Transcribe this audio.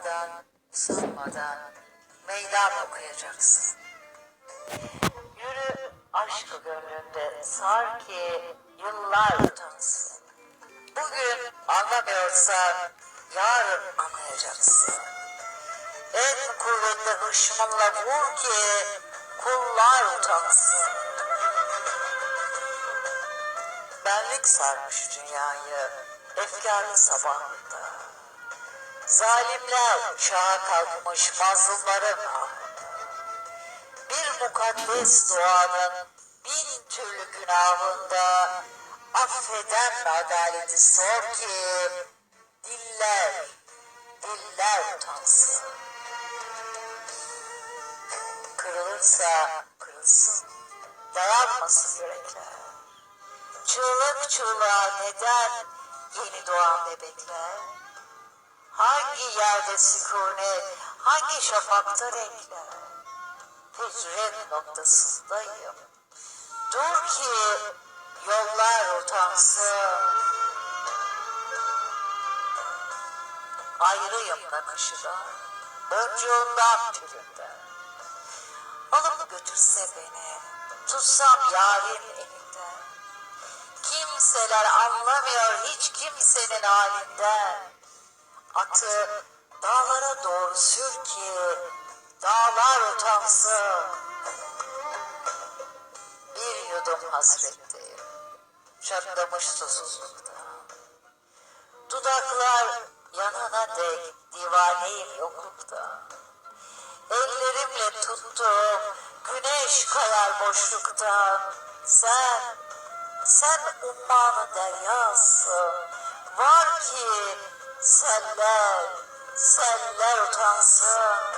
utanmadan, usanmadan meydan okuyacaksın. Yürü aşkı gönlünde sar ki yıllar utansın. Bugün anlamıyorsan yarın anlayacaksın. En kuvvetli hışmınla vur ki kullar utansın. Benlik sarmış dünyayı efkarlı sabahında. Zalimler uçağa kalkmış mazlumların. Bir mukaddes duanın bin türlü günahında affeden adaleti sor ki diller, diller utansın. Kırılırsa kırılsın, dayanmasın yürekler. Çığlık çığlığa neden yeni doğan bebekler? Hangi yerde sükunet, hangi şafakta renkler? Hicret noktasındayım. Dur ki yollar utansın. Ayrıyım nakışıdan, boncuğundan türünden. Alıp götürse beni, tutsam yarim elinden. Kimseler anlamıyor hiç kimsenin halinden. Atı dağlara doğru sür ki dağlar utansın. Bir yudum hasretteyim, çatlamış susuzlukta. Dudaklar yanana dek divaneyim yoklukta. Ellerimle tuttum güneş kayar boşluktan. Sen, sen ummanı deryasın. Var ki seller, seller utansın.